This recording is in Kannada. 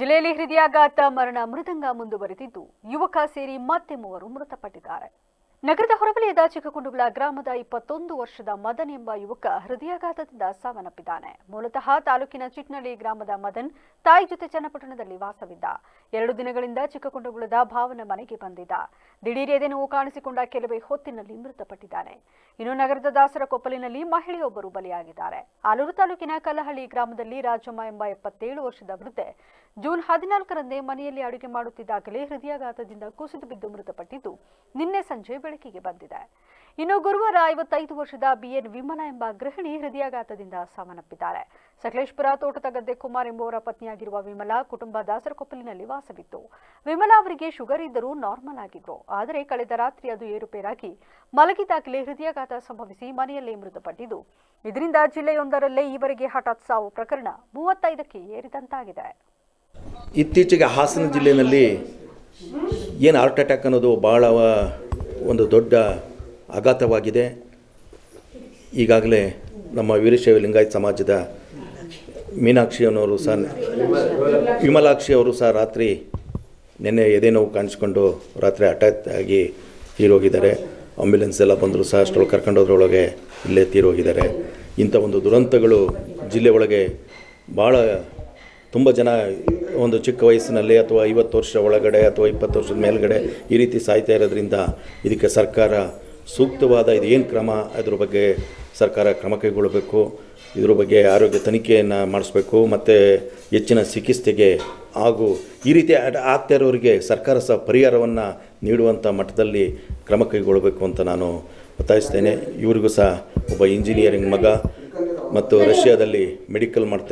ಜಿಲ್ಲೆಯಲ್ಲಿ ಹೃದಯಾಘಾತ ಮರಣ ಮೃದಂಗ ಮುಂದುವರೆದಿದ್ದು ಯುವಕ ಸೇರಿ ಮತ್ತೆ ಮೂವರು ಮೃತಪಟ್ಟಿದ್ದಾರೆ. ನಗರದ ಹೊರವಲಯದ ಚಿಕ್ಕಕುಂಡುಗಳ ಗ್ರಾಮದ ಇಪ್ಪತ್ತೊಂದು ವರ್ಷದ ಮದನ್ ಎಂಬ ಯುವಕ ಹೃದಯಾಘಾತದಿಂದ ಸಾವನ್ನಪ್ಪಿದ್ದಾನೆ. ಮೂಲತಃ ತಾಲೂಕಿನ ಚಿಟ್ನಳ್ಳಿ ಗ್ರಾಮದ ಮದನ್ ತಾಯಿ ಜೊತೆ ಚನ್ನಪಟ್ಟಣದಲ್ಲಿ ವಾಸವಿದ್ದ. ಎರಡು ದಿನಗಳಿಂದ ಚಿಕ್ಕಕುಂಡುಗುಳದ ಭಾವನ ಮನೆಗೆ ಬಂದಿದ್ದ. ದಿಢೀರ್ ಎದೆ ನೋವು ಕಾಣಿಸಿಕೊಂಡ ಕೆಲವೇ ಹೊತ್ತಿನಲ್ಲಿ ಮೃತಪಟ್ಟಿದ್ದಾನೆ. ಇನ್ನು ನಗರದ ದಾಸರ ಕೊಪ್ಪಲಿನಲ್ಲಿ ಮಹಿಳೆಯೊಬ್ಬರು ಬಲಿಯಾಗಿದ್ದಾರೆ. ಆಲೂರು ತಾಲೂಕಿನ ಕಲ್ಲಹಳ್ಳಿ ಗ್ರಾಮದಲ್ಲಿ ರಾಜಮ್ಮ ಎಂಬ ಎಪ್ಪತ್ತೇಳು ವರ್ಷದ ವೃದ್ಧೆ ಜೂನ್ ಹದಿನಾಲ್ಕರಂದೇ ಮನೆಯಲ್ಲಿ ಅಡುಗೆ ಮಾಡುತ್ತಿದ್ದಾಗಲೇ ಹೃದಯಾಘಾತದಿಂದ ಕುಸಿದು ಬಿದ್ದು ಮೃತಪಟ್ಟಿದ್ದು. ನಿನ್ನೆ ಸಂಜೆ ಬೆಳಕಿಗೆ ಬಂದಿದೆ. ಇನ್ನು ಗುರುವಾರ ಐವತ್ತೈದು ವರ್ಷದ ಬಿಎನ್ ವಿಮಲ ಎಂಬ ಗೃಹಿಣಿ ಹೃದಯಾಘಾತದಿಂದ ಸಾವನ್ನಪ್ಪಿದ್ದಾರೆ. ಸಕಲೇಶ್ಪುರ ತೋಟದ ಗದ್ದೆ ಕುಮಾರ್ ಎಂಬುವರ ಪತ್ನಿಯಾಗಿರುವ ವಿಮಲಾ ಕುಟುಂಬ ದಾಸರಕೊಪ್ಪಲಿನಲ್ಲಿ ವಾಸವಿತ್ತು. ವಿಮಲಾ ಅವರಿಗೆ ಶುಗರ್ ಇದ್ದರೂ ನಾರ್ಮಲ್ ಆಗಿದ್ರು. ಆದರೆ ಕಳೆದ ರಾತ್ರಿ ಅದು ಏರುಪೇರಾಗಿ ಮಲಗಿದಾಗಲೇ ಹೃದಯಾಘಾತ ಸಂಭವಿಸಿ ಮನೆಯಲ್ಲೇ ಮೃತಪಟ್ಟಿದ್ದು. ಇದರಿಂದ ಜಿಲ್ಲೆಯೊಂದರಲ್ಲೇ ಈವರೆಗೆ ಹಠಾತ್ ಸಾವು ಪ್ರಕರಣ ಮೂವತ್ತೈದಕ್ಕೆ ಏರಿದಂತಾಗಿದೆ. ಇತ್ತೀಚೆಗೆ ಹಾಸನ ಜಿಲ್ಲೆಯಲ್ಲಿ ಏನು ಹಾರ್ಟ್ ಅಟ್ಯಾಕ್ ಅನ್ನೋದು ಭಾಳ ಒಂದು ದೊಡ್ಡ ಆಘಾತವಾಗಿದೆ. ಈಗಾಗಲೇ ನಮ್ಮ ವೀರಶೈವ ಲಿಂಗಾಯತ ಸಮಾಜದ ಮೀನಾಕ್ಷಿ ಅನ್ನೋರು ಸಹ, ವಿಮಲಾಕ್ಷಿ ಅವರು ಸಹ ರಾತ್ರಿ ನಿನ್ನೆ ಎದೆ ನೋವು ಕಾಣಿಸ್ಕೊಂಡು ರಾತ್ರಿ ಅಟ್ಯಾಕ್ ಆಗಿ ತೀರೋಗಿದ್ದಾರೆ. ಆಂಬ್ಯುಲೆನ್ಸ್ ಎಲ್ಲ ಬಂದರೂ ಸಹ ಅಷ್ಟರೊಳಗೆ ಕರ್ಕೊಂಡೋದ್ರೊಳಗೆ ಇಲ್ಲೇ ತೀರೋಗಿದ್ದಾರೆ. ಇಂಥ ಒಂದು ದುರಂತಗಳು ಜಿಲ್ಲೆ ಒಳಗೆ ಭಾಳ ತುಂಬ ಜನ ಒಂದು ಚಿಕ್ಕ ವಯಸ್ಸಿನಲ್ಲಿ ಅಥವಾ ಐವತ್ತು ವರ್ಷ ಒಳಗಡೆ ಅಥವಾ ಇಪ್ಪತ್ತು ವರ್ಷದ ಮೇಲ್ಗಡೆ ಈ ರೀತಿ ಸಾಯ್ತಾ ಇರೋದ್ರಿಂದ ಇದಕ್ಕೆ ಸರ್ಕಾರ ಸೂಕ್ತವಾದ ಇದು ಏನು ಕ್ರಮ, ಅದ್ರ ಬಗ್ಗೆ ಸರ್ಕಾರ ಕ್ರಮ ಕೈಗೊಳ್ಳಬೇಕು, ಇದ್ರ ಬಗ್ಗೆ ಆರೋಗ್ಯ ತನಿಖೆಯನ್ನು ಮಾಡಿಸ್ಬೇಕು, ಮತ್ತು ಹೆಚ್ಚಿನ ಚಿಕಿತ್ಸೆಗೆ ಹಾಗೂ ಈ ರೀತಿ ಆಗ್ತಾ ಇರೋರಿಗೆ ಸರ್ಕಾರ ಸಹ ಪರಿಹಾರವನ್ನು ನೀಡುವಂಥ ಮಟ್ಟದಲ್ಲಿ ಕ್ರಮ ಕೈಗೊಳ್ಳಬೇಕು ಅಂತ ನಾನು ಒತ್ತಾಯಿಸ್ತೇನೆ. ಇವರಿಗೂ ಸಹ ಒಬ್ಬ ಇಂಜಿನಿಯರಿಂಗ್ ಮಗ ಮತ್ತು ರಷ್ಯಾದಲ್ಲಿ ಮೆಡಿಕಲ್ ಮಾಡ್ತಾ